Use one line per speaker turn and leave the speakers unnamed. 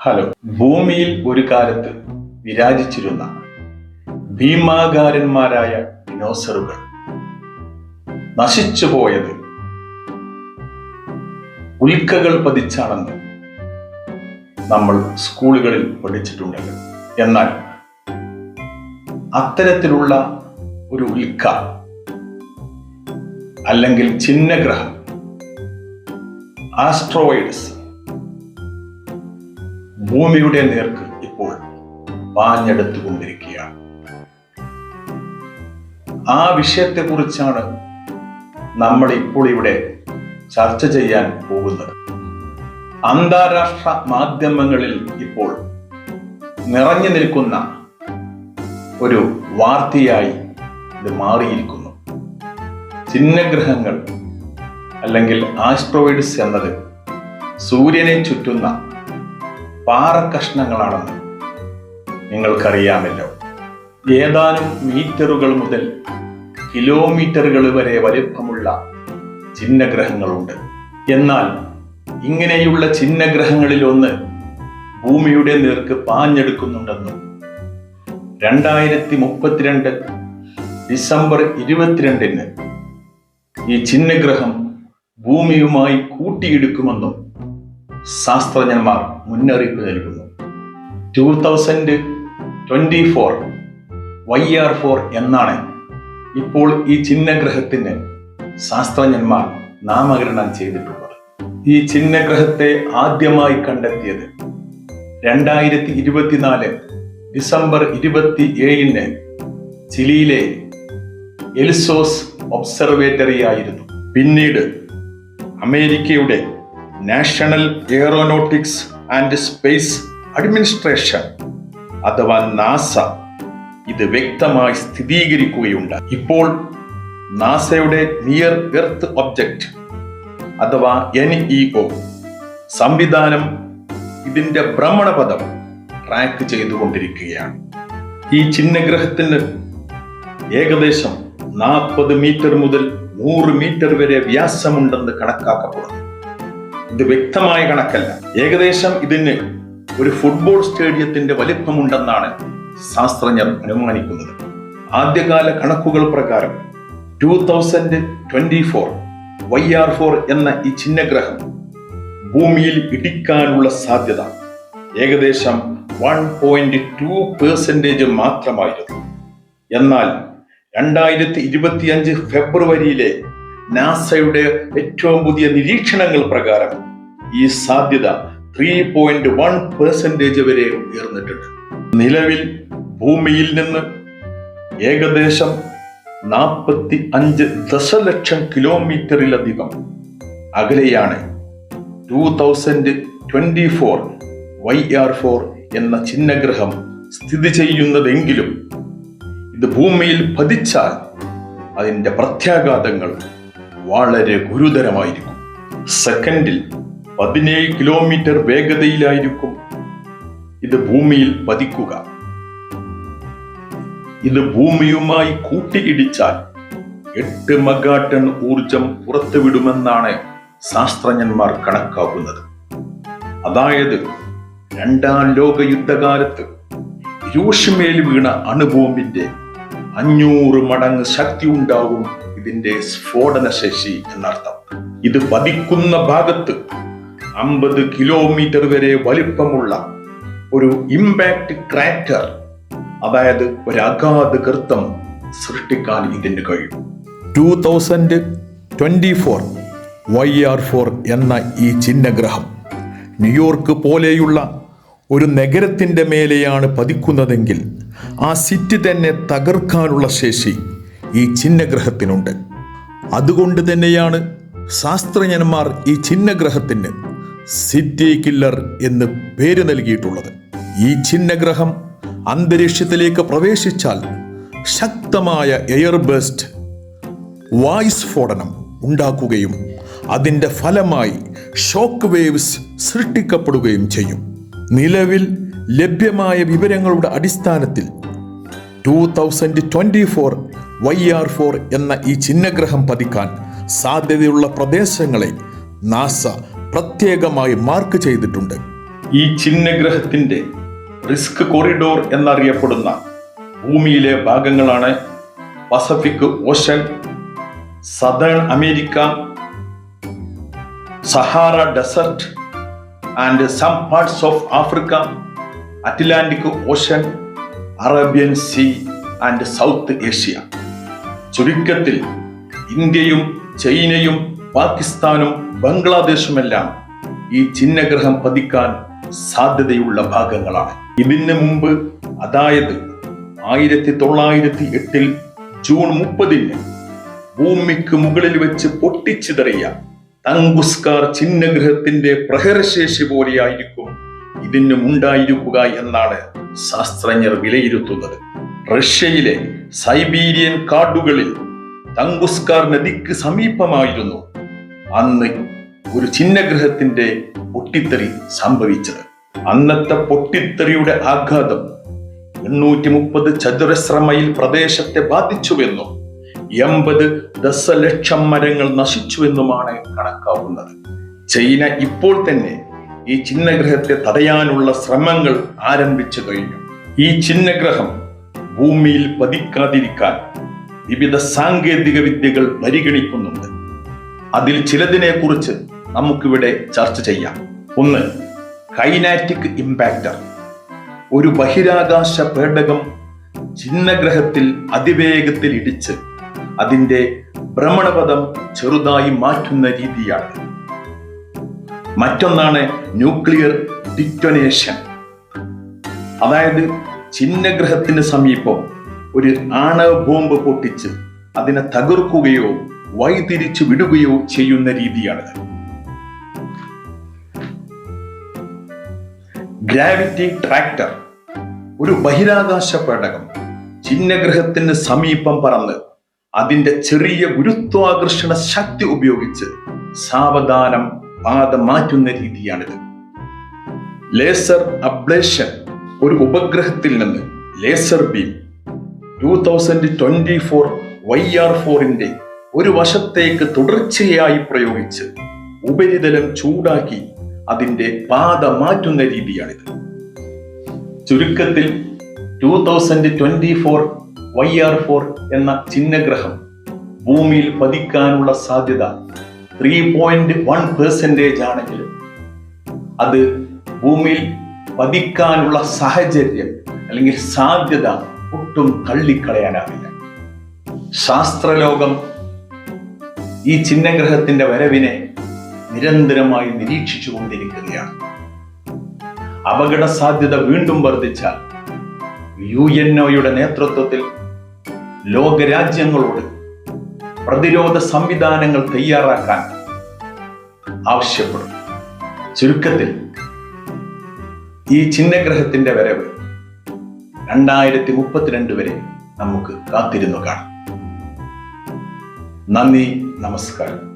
Hello. ഭൂമിയിൽ ഒരു കാലത്ത് വിരാജിച്ചിരുന്ന ഭീമാകാരന്മാരായ ഡിനോസറുകൾ നശിച്ചു പോയത് ഉൽക്കകൾ പതിച്ചാണെന്ന് നമ്മൾ സ്കൂളുകളിൽ പഠിച്ചിട്ടുണ്ട് എന്നാൽ അത്തരത്തിലുള്ള ഒരു ഉൽക്ക അല്ലെങ്കിൽ ചിഹ്നഗ്രഹം ആസ്ട്രോയിഡ്സ് ഭൂമിയുടെ നേർക്ക് ഇപ്പോൾ പാഞ്ഞെടുത്തുകൊണ്ടിരിക്കുകയാണ്. ആ വിഷയത്തെക്കുറിച്ചാണ് നമ്മൾ ഇപ്പോൾ ഇവിടെ ചർച്ച ചെയ്യാൻ പോകുന്നത്. അന്താരാഷ്ട്ര മാധ്യമങ്ങളിൽ ഇപ്പോൾ നിറഞ്ഞു നിൽക്കുന്ന ഒരു വാർത്തയായി ഇത് മാറിയിരിക്കുന്നു. ചിഹ്നഗ്രഹങ്ങൾ അല്ലെങ്കിൽ ആസ്ട്രോയിഡ്സ് എന്നത് സൂര്യനെ ചുറ്റുന്ന പാറക്കഷ്ണങ്ങളാണെന്ന് നിങ്ങൾക്കറിയാമല്ലോ. ഏതാനും മീറ്ററുകൾ മുതൽ കിലോമീറ്ററുകൾ വരെ വലിപ്പമുള്ള ചിഹ്നഗ്രഹങ്ങളുണ്ട്. എന്നാൽ ഇങ്ങനെയുള്ള ചിഹ്നഗ്രഹങ്ങളിൽ ഒന്ന് ഭൂമിയുടെ നേർക്ക് പാഞ്ഞെടുക്കുന്നുണ്ടെന്നും രണ്ടായിരത്തി മുപ്പത്തിരണ്ട് ഡിസംബർ ഇരുപത്തിരണ്ടിന് ഈ ചിഹ്നഗ്രഹം ഭൂമിയുമായി കൂട്ടിയിടിക്കുമെന്നും ശാസ്ത്രജ്ഞന്മാർ മുന്നറിയിപ്പ് നൽകുന്നു. Two thousand twenty four Y R four എന്നാണ് ഇപ്പോൾ ഈ ചിഹ്നഗ്രഹത്തിന് ശാസ്ത്രജ്ഞന്മാർ നാമകരണം ചെയ്തിട്ടുള്ളത്. ഈ ചിഹ്നഗ്രഹത്തെ ആദ്യമായി കണ്ടെത്തിയത് രണ്ടായിരത്തി ഇരുപത്തിനാല് ഡിസംബർ ഇരുപത്തി ഏഴിന് ചിലിയിലെ എൽസോസ് ഒബ്സർവേറ്ററി ആയിരുന്നു പിന്നീട് അമേരിക്കയുടെ national aeronautics and space administration അഥവാ നാസ ഇത് വ്യക്തമായി സ്ഥിരീകരിക്കുകയുണ്ടായി. ഇപ്പോൾ നാസയുടെ നിയർ എർത്ത് ഒബ്ജക്റ്റ് അഥവാ എൻ ഇ ഒ സംവിധാനം ഇതിന്റെ ഭ്രമണപഥം ട്രാക്ക് ചെയ്തുകൊണ്ടിരിക്കുകയാണ്. ഈ ചിഹ്നഗ്രഹത്തിന് ഏകദേശം നാൽപ്പത് മീറ്റർ മുതൽ നൂറ് മീറ്റർ വരെ വ്യാസമുണ്ടെന്ന് കണക്കാക്കപ്പെടുന്നു. ഇത് വ്യക്തമായ കണക്കല്ല. ഏകദേശം ഇതിന് ഒരു ഫുട്ബോൾ സ്റ്റേഡിയത്തിന്റെ വലിപ്പമുണ്ടെന്നാണ് ശാസ്ത്രജ്ഞർ അനുമാനിക്കുന്നത്. ആദ്യകാല കണക്കുകൾ പ്രകാരം two thousand twenty four Y R four എന്ന ഈ ചിഹ്നഗ്രഹം ഭൂമിയിൽ ഇടിക്കാനുള്ള സാധ്യത ഏകദേശം വൺ പോയിന്റ് ടു പെർസെന്റേജ് മാത്രമായിരുന്നു. എന്നാൽ രണ്ടായിരത്തി ഇരുപത്തിയഞ്ച് ഫെബ്രുവരിയിലെ നാസയുടെ ഏറ്റവും പുതിയ നിരീക്ഷണങ്ങൾ പ്രകാരം ഈ സാധ്യത ത്രീ പോയിന്റ് വൺ പെർസെന്റേജ് വരെ ഉയർന്നിട്ടുണ്ട്. നിലവിൽ ഭൂമിയിൽ നിന്ന് ഏകദേശം നാൽപ്പത്തി അഞ്ച് ദശലക്ഷം കിലോമീറ്ററിലധികം അകലെയാണ് two thousand twenty four Y R four എന്ന ചിഹ്നഗ്രഹം സ്ഥിതി ചെയ്യുന്നതെങ്കിലും ഇത് ഭൂമിയിൽ പതിച്ചാൽ അതിന്റെ പ്രത്യാഘാതങ്ങൾ വളരെ ഗുരുതരമായിരിക്കും. സെക്കൻഡിൽ പതിനേഴ് കിലോമീറ്റർ വേഗതയിലായിരിക്കും ഇത് ഭൂമിയിൽ പതിക്കുക. ഇത് ഭൂമിയുമായി കൂട്ടിയിടിച്ചാൽ എട്ട് മെഗാട്ടൺ ഊർജം പുറത്തുവിടുമെന്നാണ് ശാസ്ത്രജ്ഞന്മാർ കണക്കാക്കുന്നത്. അതായത് രണ്ടാം ലോക യുദ്ധകാലത്ത് ഹിരോഷിമയിൽ വീണ അണുബോംബിന്റെ അഞ്ഞൂറ് മടങ്ങ് ശക്തി ഉണ്ടാകും ഇതിന്റെ സ്ഫോടന ശേഷി എന്നർത്ഥം. ഇത് പതിക്കുന്ന ഭാഗത്ത് അമ്പത് കിലോമീറ്റർ വരെ വലിപ്പമുള്ള ഒരു ഇമ്പാക്ട് ക്രാറ്റർ അതായത് ഒരു അഗാധ കൃത്തം സൃഷ്ടിക്കാൻ ഇതിന് കഴിയും. Two thousand twenty four Y R four എന്ന ഈ ചിഹ്നഗ്രഹം ന്യൂയോർക്ക് പോലെയുള്ള ഒരു നഗരത്തിന്റെ മേലെയാണ് പതിക്കുന്നതെങ്കിൽ ആ സിറ്റി തന്നെ തകർക്കാനുള്ള ശേഷി ഈ ചിഹ്നഗ്രഹത്തിനുണ്ട് അതുകൊണ്ട് തന്നെയാണ് ശാസ്ത്രജ്ഞന്മാർ ഈ ചിഹ്നഗ്രഹത്തിന് സിറ്റി കില്ലർ എന്ന് പേര് നൽകിയിട്ടുള്ളത്. ഈ ചിഹ്നഗ്രഹം അന്തരീക്ഷത്തിലേക്ക് പ്രവേശിച്ചാൽ ശക്തമായ എയർ ബേസ്റ്റ് വായുസ്ഫോടനം ഉണ്ടാക്കുകയും അതിന്റെ ഫലമായി ഷോക്ക് വേവ്സ് സൃഷ്ടിക്കപ്പെടുകയും ചെയ്യും. നിലവിൽ ലഭ്യമായ വിവരങ്ങളുടെ അടിസ്ഥാനത്തിൽ two thousand twenty four Y R four എന്ന ഈ ചിഹ്നഗ്രഹം പതിക്കാൻ സാധ്യതയുള്ള പ്രദേശങ്ങളെ നാസ പ്രത്യേകമായി മാർക്ക് ചെയ്തിട്ടുണ്ട്. ഈ ചിഹ്നഗ്രഹത്തിന്റെ റിസ്ക് കോറിഡോർ എന്നറിയപ്പെടുന്ന ഭൂമിയിലെ ഭാഗങ്ങളാണ് Pacific Ocean southern America Sahara desert and some parts of Africa Atlantic Ocean Arabian sea and south Asia. ചുരുക്കത്തിൽ ഇന്ത്യയും ചൈനയും പാകിസ്ഥാനും ബംഗ്ലാദേശുമെല്ലാം ഈ ചിഹ്നഗ്രഹം പതിക്കാൻ സാധ്യതയുള്ള ഭാഗങ്ങളാണ്. ഇതിന് മുമ്പ് അതായത് ആയിരത്തി തൊള്ളായിരത്തി എട്ടിൽ ജൂൺ മുപ്പതിന് ഭൂമിക്ക് മുകളിൽ വെച്ച് പൊട്ടിച്ചിതറിയ തങ്കുസ്കാർ ചിഹ്നഗ്രഹത്തിന്റെ പ്രഹരശേഷി പോലെയായിരിക്കും ഇതിനും ഉണ്ടായിരിക്കുക എന്നാണ് ശാസ്ത്രജ്ഞർ വിലയിരുത്തുന്നത്. റഷ്യയിലെ സൈബീരിയൻ കാടുകളിൽ തങ്കുസ്കാർ നദിക്ക് സമീപമായിരുന്നു. അന്ന് ഒരു ചിഹ്നഗ്രഹത്തിന്റെ പൊട്ടിത്തെറി സംഭവിച്ചത്. അന്നത്തെ പൊട്ടിത്തെറിയുടെ ആഘാതം എണ്ണൂറ്റി മുപ്പത് ചതുരശ്ര മൈൽ പ്രദേശത്തെ ബാധിച്ചുവെന്നും എൺപത് ദശലക്ഷം മരങ്ങൾ നശിച്ചുവെന്നുമാണ് കണക്കാവുന്നത്. ചൈന ഇപ്പോൾ തന്നെ ഈ ചിഹ്നഗ്രഹത്തെ തടയാനുള്ള ശ്രമങ്ങൾ ആരംഭിച്ചു കഴിഞ്ഞു. ഈ ചിഹ്നഗ്രഹം ഭൂമിയിൽ പതിക്കാതിരിക്കാൻ വിവിധ സാങ്കേതിക വിദ്യകൾ പരിഗണിക്കുന്നുണ്ട്. അതിൽ ചിലതിനെ കുറിച്ച് നമുക്കിവിടെ ചർച്ച ചെയ്യാം. ഒന്ന് കൈനാറ്റിക് ഇമ്പാക്ടർ ഒരു ബഹിരാകാശ പേടകം ചിഹ്നഗ്രഹത്തിൽ അതിവേഗത്തിൽ ഇടിച്ച് അതിന്റെ ഭ്രമണപഥം ചെറുതായി മാറ്റുന്ന രീതിയാണ്. മറ്റൊന്നാണ് ന്യൂക്ലിയർ ഡിറ്റൊനേഷൻ. അതായത് ചിഹ്നഗ്രഹത്തിന് സമീപം ഒരു ആണവ ബോംബ് പൊട്ടിച്ച് അതിനെ തകർക്കുകയോ വഴിതിരിച്ചു വിടുകയോ ചെയ്യുന്ന രീതിയാണിത് ഗ്രാവിറ്റി ട്രാക്ടർ ഒരു ബഹിരാകാശ പേടകം ചിഹ്നഗ്രഹത്തിന് സമീപം പറന്ന് അതിന്റെ ചെറിയ ഗുരുത്വാകർഷണ ശക്തി ഉപയോഗിച്ച് സാവധാനം പാത മാറ്റുന്ന രീതിയാണിത്. ലേസർ അബ്ലേഷൻ ഒരു ഉപഗ്രഹത്തിൽ നിന്ന് laser beam two thousand twenty four Y R ഫോറിന്റെ ഒരു വശത്തേക്ക് തുടർച്ചയായി പ്രയോഗിച്ച് ഉപരിതലം ചൂടാക്കി അതിന്റെ പാത മാറ്റുന്ന രീതിയാണിത്. ചുരുക്കത്തിൽ two thousand twenty four Y R four എന്ന ചിഹ്നഗ്രഹം ഭൂമിയിൽ പതിക്കാനുള്ള സാധ്യത ത്രീ പോയിന്റ് വൺ പെർസെന്റേജ് ആണെങ്കിലും അത് ഭൂമിയിൽ പതിക്കാനുള്ള സാഹചര്യം അല്ലെങ്കിൽ സാധ്യത ഒട്ടും തള്ളിക്കളയാനാവില്ല. ശാസ്ത്രലോകം ഈ ചിഹ്നഗ്രഹത്തിന്റെ വരവിനെ നിരന്തരമായി നിരീക്ഷിച്ചു കൊണ്ടിരിക്കുകയാണ് അപകട സാധ്യത വീണ്ടും വർദ്ധിച്ച യു എൻ ഒയുടെ നേതൃത്വത്തിൽ ലോകരാജ്യങ്ങളോട് പ്രതിരോധ സംവിധാനങ്ങൾ തയ്യാറാക്കാൻ ആവശ്യപ്പെടും. ചുരുക്കത്തിൽ ഈ ചിഹ്നഗ്രഹത്തിന്റെ വരവ് രണ്ടായിരത്തി മുപ്പത്തിരണ്ട് വരെ നമുക്ക് കാത്തിരുന്നു കാണാം. നന്ദി നമസ്കാരം.